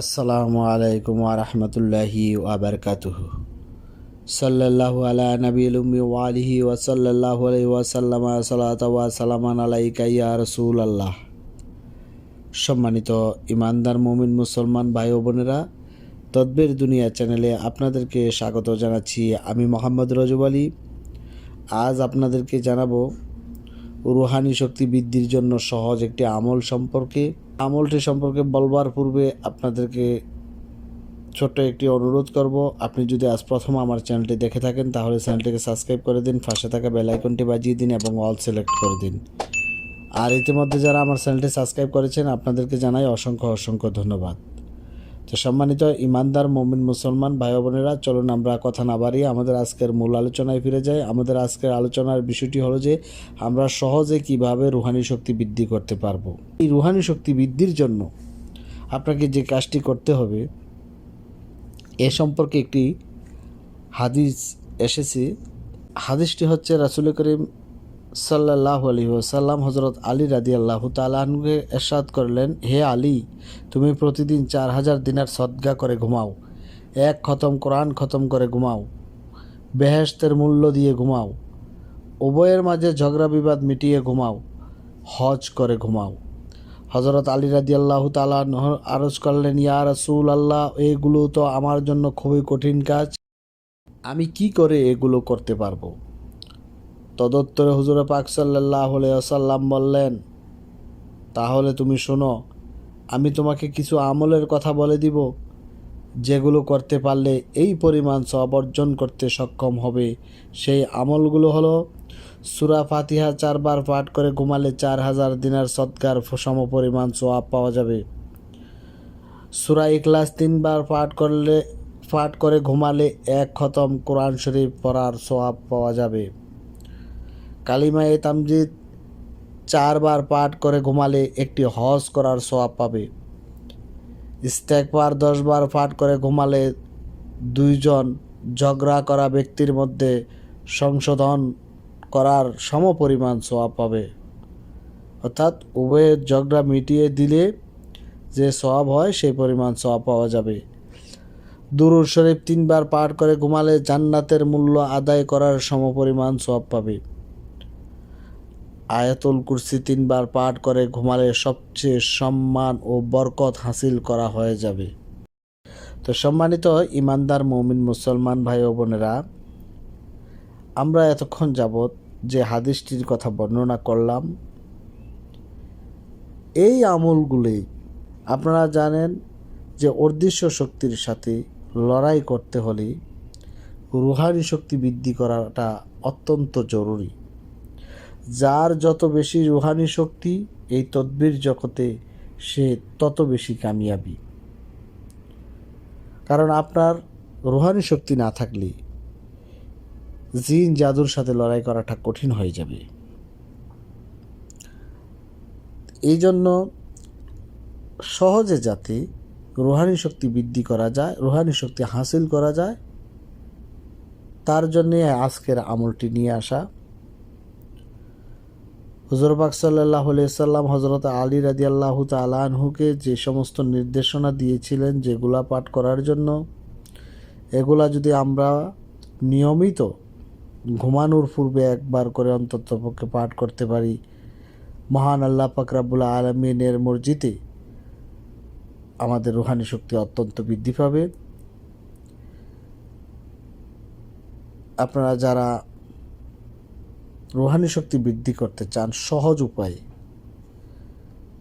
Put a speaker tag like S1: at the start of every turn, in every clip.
S1: আসসালামু আলাইকুম ওরহমতুল্লাহি ওবরকাতুহ সাল্লাল্লাহু আলা নবীল উম্মি ওয়ালিহি ওয়াসাল্লাল্লাহু আলাইহি ওয়াসাল্লাম সালাত ওয়া সালামান আলাইকা ইয়া রাসূলুল্লাহ। সম্মানিত ইমানদার মুমিন মুসলমান ভাই ও বোনেরা, তদ্বির দুনিয়া চ্যানেলে আপনাদেরকে স্বাগত জানাচ্ছি আমি মোহাম্মদ রজব আলী। আজ আপনাদেরকে জানাব, রুহানি শক্তি বৃদ্ধির জন্য সহজ একটি আমল সম্পর্কে। আমলটি সম্পর্কে বলবার পূর্বে আপনাদেরকে ছোট্ট একটি অনুরোধ করব। আপনি যদি আজ প্রথম আমার চ্যানেলটি দেখে থাকেন, তাহলে চ্যানেলটিকে সাবস্ক্রাইব করে দিন, পাশে থাকা বেল আইকনটি বাজিয়ে দিন এবং অল সিলেক্ট করে দিন। আর ইতিমধ্যে যারা আমার চ্যানেলটি সাবস্ক্রাইব করেছেন, আপনাদেরকে জানাই অসংখ্য অসংখ্য ধন্যবাদ। তো সম্মানিত ইমানদার মমিন মুসলমান ভাই বোনেরা, চলুন আমরা কথা না বাড়িয়ে আমাদের আজকের মূল আলোচনায় ফিরে যাই। আমাদের আজকের আলোচনার বিষয়টি হলো যে, আমরা সহজে কীভাবে রুহানি শক্তি বৃদ্ধি করতে পারব? এই রুহানি শক্তি বৃদ্ধির জন্য আপনাকে যে কাজটি করতে হবে, এ সম্পর্কে একটি হাদিস এসেছে। হাদিসটি হচ্ছে রাসুল করিম সাল্লাহ আলী ওসাল্লাম হজরত আলী রাদি আল্লাহ তালাহকে এরশাদ করলেন, হে আলী, তুমি প্রতিদিন চার হাজার দিনার সদ্গা করে ঘুমাও। এক খতম কোরআন খতম করে ঘুমাও। বেহেস্তের মূল্য দিয়ে ঘুমাও। উভয়ের মাঝে ঝগড়া বিবাদ মিটিয়ে ঘুমাও। হজ করে ঘুমাও। হজরত আলী রাদি আল্লাহ তালা আরজ করলেন, ইয়া রসুল আল্লাহ এগুলো তো আমার জন্য খুবই কঠিন কাজ। আমি কি করে এগুলো করতে পারব? তদত্তরে হুজুরে পাক সাল্লাহ সাল্লাম বললেন, তাহলে তুমি শোনো, আমি তোমাকে কিছু আমলের কথা বলে দিব, যেগুলো করতে পারলে এই পরিমাণ সব অর্জন করতে সক্ষম হবে। সেই আমলগুলো হলো, সুরা ফাতিহা চারবার পাঠ করে ঘুমালে চার হাজার দিনার সৎকার সম পরিমাণ সোয়াব পাওয়া যাবে। সুরা ইখলাস তিনবার পাঠ করলে, পাঠ করে ঘুমালে এক খতম কোরআন শরীফ পড়ার সোয়াব পাওয়া যাবে। কালিমা এ তামজিদ চারবার পাঠ করে ঘুমালে একটি হজ করার সোয়াব পাবে। ইস্তেকবার দশবার পাঠ করে ঘুমালে দুইজন ঝগড়া করা ব্যক্তির মধ্যে সংশোধন করার সমপরিমাণ সোয়াব পাবে। অর্থাৎ উভয়ের ঝগড়া মিটিয়ে দিলে যে সোয়াব হয় সেই পরিমাণ সোয়াব পাওয়া যাবে। দুরুর শরীফ তিনবার পাঠ করে ঘুমালে জান্নাতের মূল্য আদায় করার সমপরিমাণ সোয়াব পাবে। আয়াতুল কুরসি তিনবার পাঠ করে ঘুমালে সবচেয়ে সম্মান ও বরকত হাসিল করা হয়ে যাবে। তো সম্মানিত ইমানদার মৌমিন মুসলমান ভাই ও বোনেরা, আমরা এতক্ষণ যাবৎ যে হাদিসটির কথা বর্ণনা করলাম, এই আমলগুলি আপনারা জানেন যে অদৃশ্য শক্তির সাথে লড়াই করতে হলে রুহানি শক্তি বৃদ্ধি করাটা অত্যন্ত জরুরি। যার যত বেশি রুহানি শক্তি, এই তদ্বির জগতে সে তত বেশি কামিয়াবি। কারণ আপনার রুহানি শক্তি না থাকলে জিন জাদুর সাথে লড়াই করাটা কঠিন হয়ে যাবে। এই জন্য সহজে যাতে রুহানি শক্তি বৃদ্ধি করা যায়, রুহানি শক্তি হাসিল করা যায়, তার জন্যে আজকের আমলটি নিয়ে আসা। হুজুর পাক সাল্লাহ সাল্লাম হজরত আলী রাজি আল্লাহ তালাহুকে যে সমস্ত নির্দেশনা দিয়েছিলেন যেগুলা পাঠ করার জন্য, এগুলা যদি আমরা নিয়মিত ঘুমানোর পূর্বে একবার করে অন্তত পক্ষে পাঠ করতে পারি, মহান আল্লাহ পাকরাবুল্লা আলমিনের মসজিদে আমাদের রুহানি শক্তি অত্যন্ত বৃদ্ধি পাবে। আপনারা যারা রুহানি শক্তি বৃদ্ধি করতে চান সহজ উপায়ে,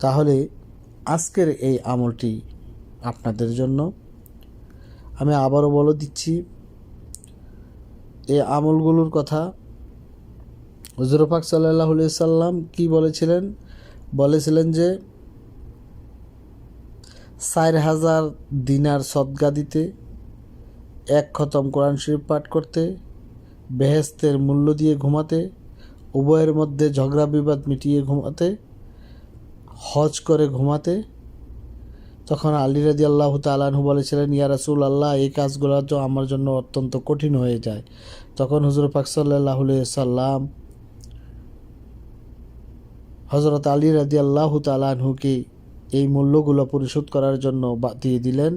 S1: তাহলে আজকের এই আমলটি আপনাদের জন্য। আমি আবারও বলে দিচ্ছি, এই আমলগুলোর কথা হজর পাক সাল্লাহ সাল্লাম কি বলেছিলেন? বলেছিলেন যে, চার হাজার দিনার সদ্গা দিতে, এক খতম কোরআন শরীফ পাঠ করতে বেহেস্তের মূল্য দিয়ে ঘুমাতে উভয়ের মধ্যে ঝগড়া বিবাদ মিটিয়ে ঘুমাতে, হজ করে ঘুমাতে। তখন আলী রাজি আল্লাহ তালাহু বলেছিলেন, ইয়া রাসুল আল্লাহ এই কাজগুলো তো আমার জন্য অত্যন্ত কঠিন হয়ে যায়। তখন হুজুর পাক সাল্লাহ সাল্লাম হজরত আলী রাজি আল্লাহ তালাহুকে এই মূল্যগুলো পরিশোধ করার জন্য দিয়ে দিলেন।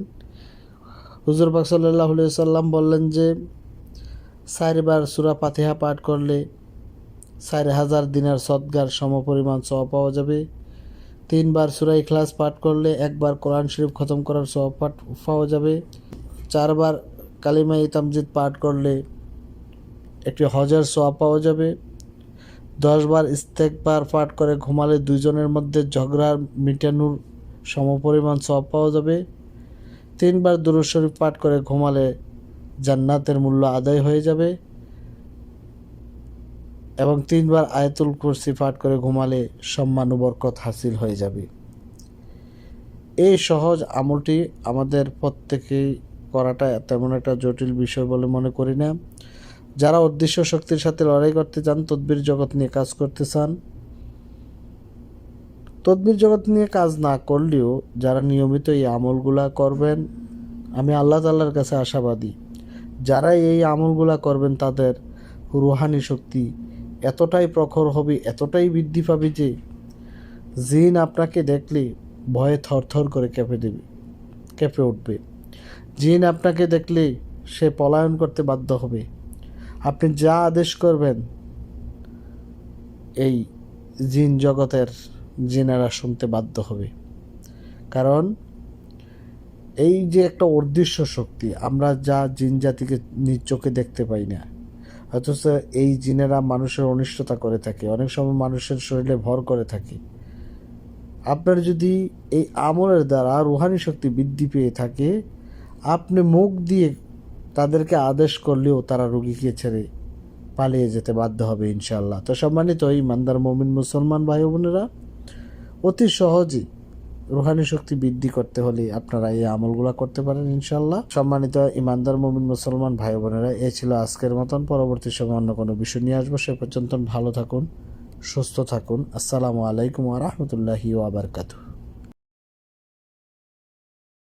S1: হুজুর পাক সাল্লাহ সাল্লাম বললেন যে, চারবার সুরা পাতিহা পাঠ করলে চার হাজার দিনের সদ্গার সমপরিমাণ সওয়াব পাওয়া যাবে। তিনবার সুরা ইখলাস পাঠ করলে একবার কোরআন শরীফ খতম করার সওয়াব পাঠ পাওয়া যাবে। চারবার কালিমা তামজিদ পাঠ করলে একটি হজার সোয়াব পাওয়া যাবে। দশবার ইস্তেকবার পাঠ করে ঘুমালে দুজনের মধ্যে ঝগড়া, মিটানোর সমপরিমাণ সওয়াব পাওয়া যাবে। তিনবার দুরুদ শরীফ পাঠ করে ঘুমালে জান্নাতের মূল্য আদায় হয়ে যাবে। এবং তিনবার আয়াতুল কুরসি পাঠ করে ঘুমালে সম্মান বরকত হাসিল হয়ে যাবে। এই সহজ আমলটি আমাদের প্রত্যেকেই করাটা তেমন একটা জটিল বিষয় বলে মনে করি না। যারা অদৃশ্য শক্তির সাথে লড়াই করতে চান, তদ্বির জগৎ নিয়ে কাজ করতে চান, তদ্বির জগৎ নিয়ে কাজ না করলেও যারা নিয়মিত এই আমলগুলা করবেন, আমি আল্লাহ তাল্লার কাছে আশাবাদী, যারা এই আমলগুলা করবেন তাদের রুহানি শক্তি এতটাই প্রখর হবে, এতটাই বৃদ্ধি পাবে যে জিন আপনাকে দেখলে ভয়ে থরথর করে কেঁপে দেবে, কেঁপে উঠবে। জিন আপনাকে দেখলে সে পলায়ন করতে বাধ্য হবে। আপনি যা আদেশ করবেন, এই জিন জগতের জিনেরা শুনতে বাধ্য হবে। কারণ এই যে একটা অদৃশ্য শক্তি, আমরা যা জিন জাতিকে নিজ চোখে দেখতে পাই না অথচ এই জিনেরা মানুষের অনিষ্টতা করে থাকে। অনেক সময় মানুষের শরীরে ভর করে থাকে। আপনার যদি এই আমলের দ্বারা রুহানি শক্তি বৃদ্ধি পেয়ে থাকে, আপনি মুখ দিয়ে তাদেরকে আদেশ করলেও তারা রুগীকে ছেড়ে পালিয়ে যেতে বাধ্য হবে ইনশাল্লাহ তো সম্মানিত এই মান্দার মমিন মুসলমান ভাই বোনেরা, অতি সহজেই রুহানি শক্তি বৃদ্ধি করতে হলে আপনারা এই আমলগুলো করতে পারেন ইনশাল্লাহ সম্মানিত ইমানদার মমিন মুসলমান ভাই বোনেরা, এ ছিল আজকের মতন। পরবর্তী সময় অন্য কোনো বিষয় নিয়ে আসব। সে পর্যন্ত ভালো থাকুন, সুস্থ থাকুন। আসসালামু আলাইকুম আ রহমতুল্লাহি ওয়াবারকাতুহ